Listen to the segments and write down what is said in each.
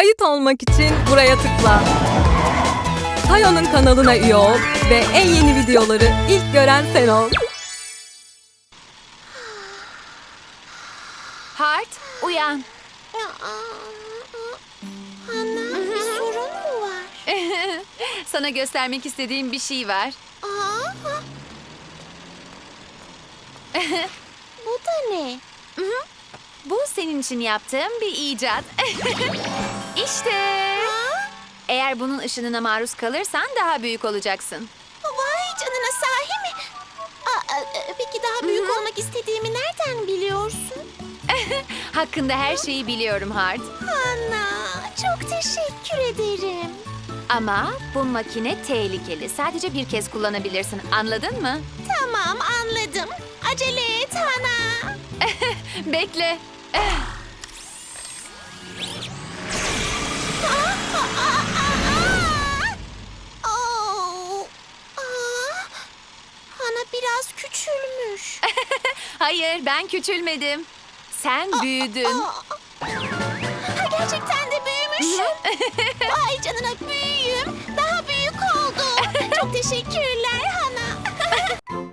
Kayıt olmak için buraya tıkla. Tayo'nun kanalına üye ol ve en yeni videoları ilk gören sen ol. Hart, uyan. Ana bir sorun mu var? Sana göstermek istediğim bir şey var. Aa, bu da ne? Bu senin için yaptığım bir icat. işte. Eğer bunun ışınına maruz kalırsan daha büyük olacaksın. Vay canına sahi mi? Aa, e, peki daha büyük olmak istediğimi nereden biliyorsun? Hakkında her şeyi biliyorum Hart. Ana çok teşekkür ederim. Ama bu makine tehlikeli. Sadece bir kez kullanabilirsin. Anladın mı? Tamam anladım. Acele et ana. Bekle. Aa, Ana biraz küçülmüş. Hayır, ben küçülmedim. Sen büyüdün. Aa. Ha, gerçekten de büyümüşüm. Vay canına büyüğüm. Daha büyük oldum. Çok teşekkürler Hana.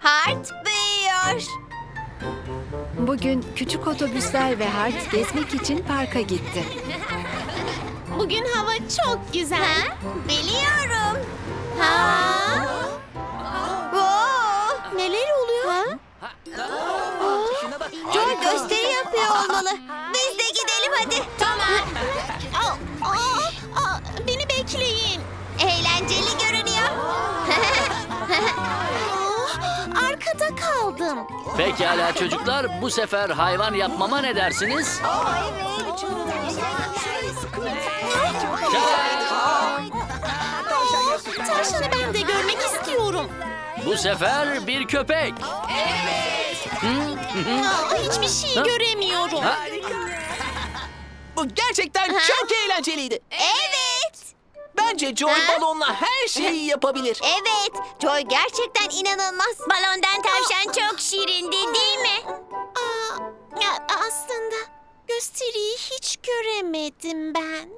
Hart büyüyor. Bugün küçük otobüsler ve Hart gezmek için parka gitti. Bugün hava çok güzel. Biliyorum. Ha? Oo, neler oluyor? Joy gösteri yapıyor olmalı. Biz de gidelim hadi. Tamam. Pekala çocuklar, bu sefer hayvan yapmama ne dersiniz? Tavşanı ben de görmek istiyorum. Bu sefer bir köpek. Aa, hiçbir şey göremiyorum. Ha? Bu gerçekten çok eğlenceliydi. Evet. Bence Joy balonla her şeyi yapabilir. Evet. Joy gerçekten inanılmaz. Balondan tavşan çok şirindi değil mi? Aa, aslında gösteriyi hiç göremedim ben.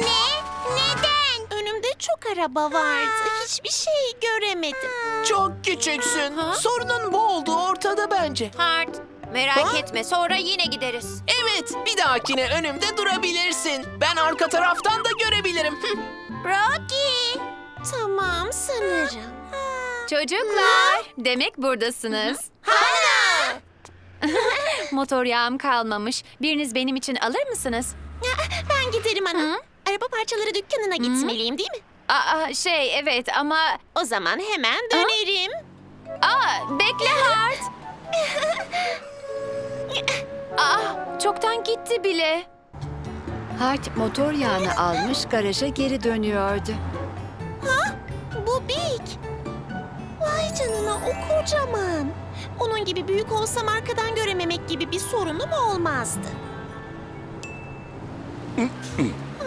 Ne? Neden? Önümde çok araba vardı. Hiçbir şey göremedim. Çok küçüksün. Sorunun bu olduğu ortada bence. Hart. Merak Ha? etme sonra yine gideriz. Evet, bir dahakine önümde durabilirsin. Ben arka taraftan da görebilirim. Rocky. Tamam sanırım. Çocuklar, demek buradasınız. Hana. Motor yağım kalmamış. Biriniz benim için alır mısınız? Ben giderim ana. Araba parçaları dükkanına gitmeliyim değil mi? Aa, şey evet ama... O zaman hemen dönerim. Aa, bekle Hart. Aa, çoktan gitti bile. Hart motor yağını almış garaja geri dönüyordu. Bu Big. Vay canına o kocaman. Onun gibi büyük olsam arkadan görememek gibi bir sorunum olmazdı.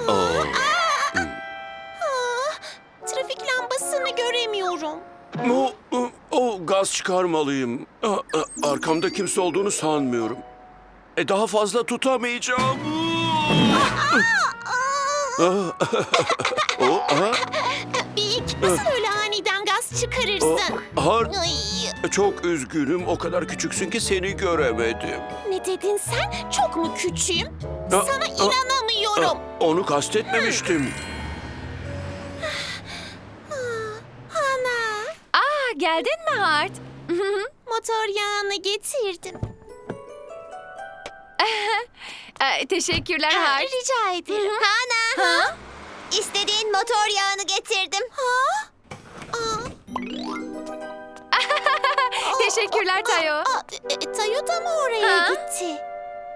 Aa, çıkarmalıyım. Arkamda kimse olduğunu sanmıyorum. E daha fazla tutamayacağım. Ah, Big nasıl öyle aniden gaz çıkarırsın? har, Ay, çok üzgünüm. O kadar küçüksün ki seni göremedim. ne dedin sen? Çok mu küçüğüm? Aa, Sana aa, inanamıyorum. Onu kastetmemiştim. Ana, Aa, geldin mi Hart? Motor yağını getirdim. Teşekkürler Aa, Hart. Rica ederim. Hana. Ha? İstediğin motor yağını getirdim. Ha? Aa, Teşekkürler Tayo. aa, e, Tayo da mı oraya Ha? gitti?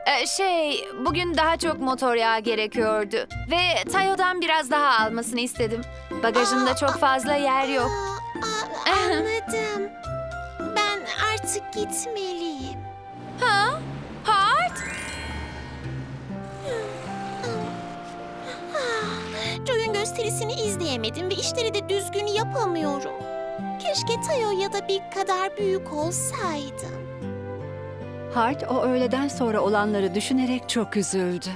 Ee, şey, bugün daha çok motor yağı gerekiyordu. Ve Tayo'dan biraz daha almasını istedim. Bagajında çok fazla yer yok. Aa, aa, anladım artık gitmeliyim. Ha? Hart? Joy'un gösterisini izleyemedim ve işleri de düzgün yapamıyorum. Keşke Tayo ya da bir kadar büyük olsaydım. Hart o öğleden sonra olanları düşünerek çok üzüldü.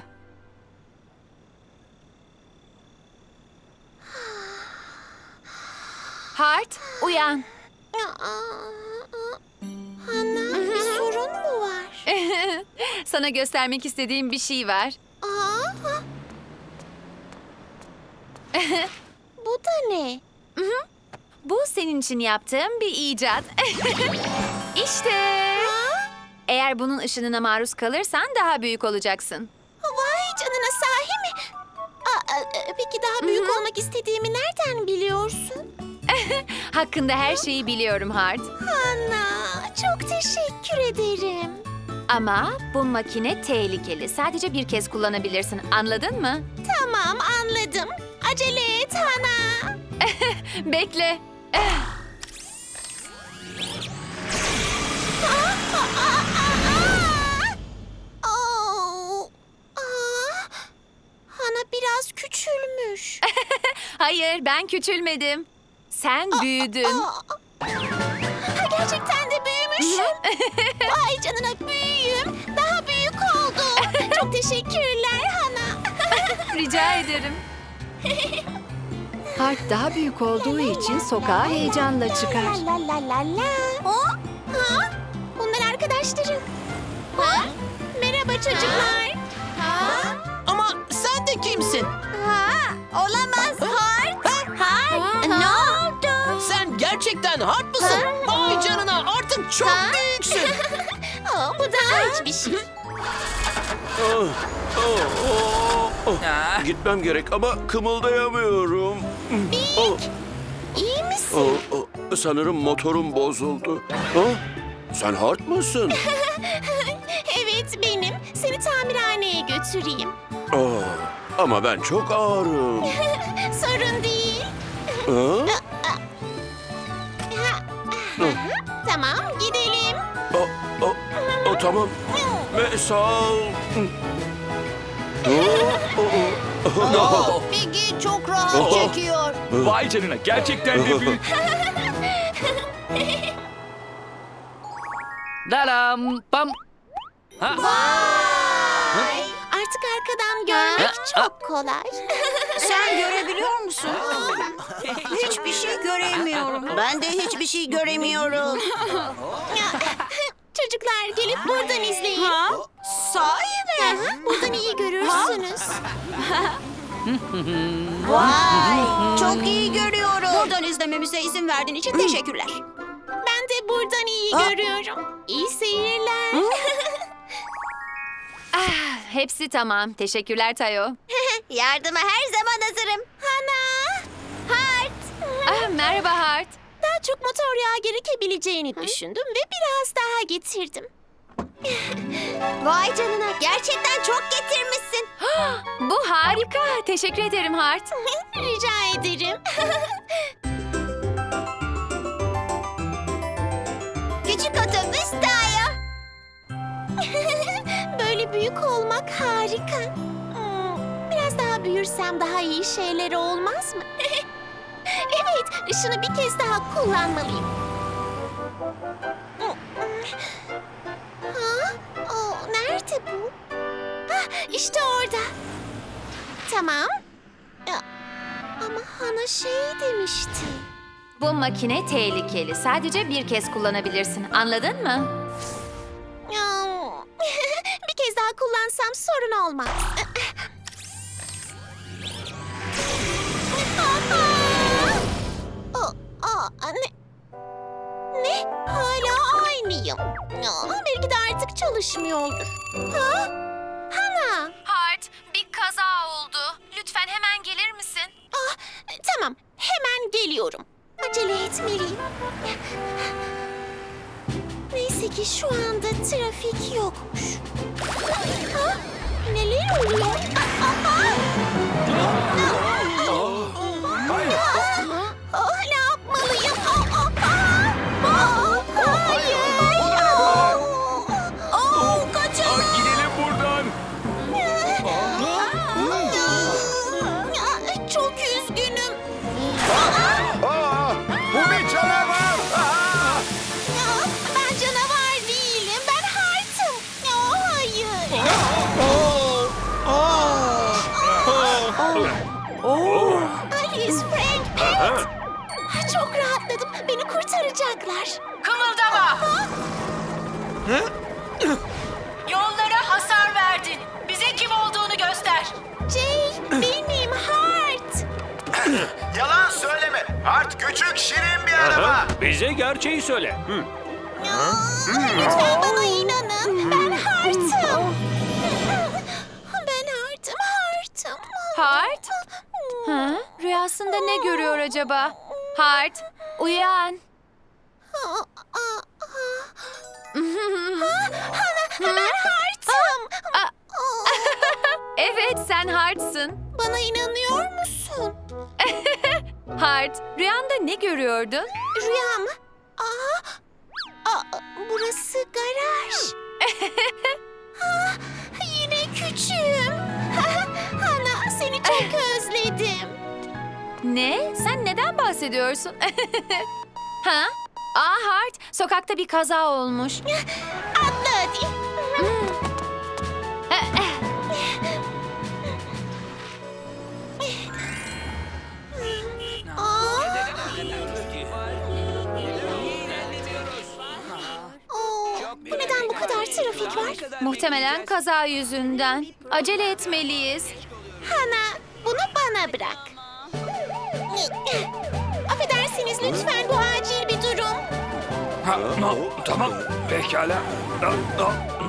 Hart, uyan. Sana göstermek istediğim bir şey var. Aa, bu da ne? Bu senin için yaptığım bir icat. işte. Eğer bunun ışınına maruz kalırsan daha büyük olacaksın. Vay canına sahi mi? Aa, e, peki daha büyük olmak istediğimi nereden biliyorsun? Hakkında her şeyi biliyorum Hart. Hana çok teşekkür ederim. Ama bu makine tehlikeli. Sadece bir kez kullanabilirsin. Anladın mı? Tamam anladım. Acele et Hana. Bekle. Oo. Aa, Hana biraz küçülmüş. Hayır, ben küçülmedim. Sen büyüdün. Aa, ha, gerçekten de büyümüşüm. Vay canına büyüğüm. Daha büyük oldum. Çok teşekkürler Hana. Rica ederim. Hart daha büyük olduğu için sokağa heyecanla çıkar. La la la la. Ha? Ha? Bunlar arkadaşlarım. Ha? Merhaba çocuklar. Ha? Ama sen de kimsin? Ha? Olamaz. Hart. Gerçekten hard mısın? Vay canına artık çok büyüksün. Aa, bu daha hiçbir şey. Oh, oh, oh, oh. Gitmem gerek ama kımıldayamıyorum. Oh, İyi misin? oh, oh. Sanırım motorum bozuldu. Ha? Sen hard mısın? Evet benim. Seni tamirhaneye götüreyim. Oh, ama ben çok ağırım. Sorun değil. Ha? Tamam gidelim. Oh, oh, oh, tamam. Ve sağ ol. Oh, oh, oh. Piggy çok rahat Oh. çekiyor. Vay canına gerçekten de büyük. Dalam pam. Ha, Artık arkadan görmek çok kolay. Sen görebiliyor musun? Hiçbir şey göremiyorum. Ben de hiçbir şey göremiyorum. Çocuklar gelip buradan izleyin. Ha? Sahi mi? Buradan iyi görürsünüz. Vay, çok iyi görüyorum. Buradan izlememize izin verdiğin için teşekkürler. Ben de buradan iyi Ha? görüyorum. İyi seyirler. Ah, hepsi tamam. Teşekkürler Tayo. Yardıma her zaman hazırım. Hana. Hart. Ah, merhaba Hart. Daha çok motor yağı gerekebileceğini düşündüm ve biraz daha getirdim. Vay canına gerçekten çok getirmişsin. Bu harika. Teşekkür ederim Hart. Rica ederim. Küçük otobüs Tayo. Böyle büyük olmak harika. Hmm, Biraz daha büyürsem daha iyi şeyler olmaz mı? Evet, ışını bir kez daha kullanmalıyım. Ha? O, nerede bu? Ah, işte orada. Tamam. Ya, ama Hana şey demişti. Bu makine tehlikeli. Sadece bir kez kullanabilirsin. Anladın mı? Bir kez daha kullansam sorun olmaz. Aa, ne? Ne? Hala aynıyım. Ya, belki de artık çalışmıyordur. Ha? Hana. Hart, bir kaza oldu. Lütfen hemen gelir misin? Ah, tamam, hemen geliyorum. Acele etmeliyim. Neyse ki şu anda trafik yokmuş. Ha? Neler oluyor? Ah, ah, ah! Ah, Çok rahatladım. Beni kurtaracaklar. Kımıldama! Yollara hasar verdin. Bize kim olduğunu göster. Jay, benim Heart. Yalan söyleme. Hart küçük şirin bir araba. Bize gerçeği söyle. Lütfen bana inanın. Ben Heart'ım. Görüyor acaba? Hart, uyan. Ben Heart'ım. Evet, sen Hart'sın. Bana inanıyor musun? Hart, rüyanda ne görüyordun? Rüya mı? Aa, aa, burası garaj. Ah, yine küçüğüm. Ana seni çok özledim. Ne? Sen neden bahsediyorsun? ha? Aa Hart, sokakta bir kaza olmuş. Atla hadi. Aa. Oo, neden bu kadar trafik var? Muhtemelen kaza yüzünden. Acele etmeliyiz. Hana, bunu bana bırak. Ha, no, tamam. Pekala.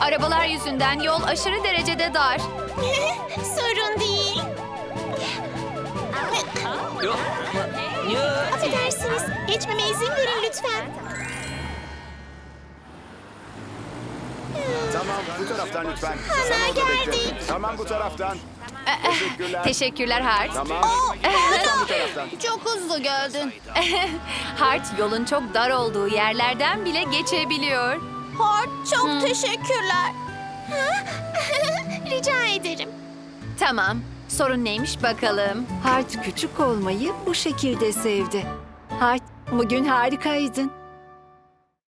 Arabalar yüzünden yol aşırı derecede dar. Sorun değil. Affedersiniz, geçmeme izin verin lütfen. Tamam bu taraftan lütfen. Ana Sen orada bekle. geldik. Tamam bu taraftan. Teşekkürler. Teşekkürler Hart. Tamam. Lütfen bu taraftan. Çok hızlı geldin. Hart yolun çok dar olduğu yerlerden bile geçebiliyor. Hort, çok teşekkürler. Rica ederim. Tamam. Sorun neymiş bakalım. Hart küçük olmayı bu şekilde sevdi. Hart, bugün harikaydın.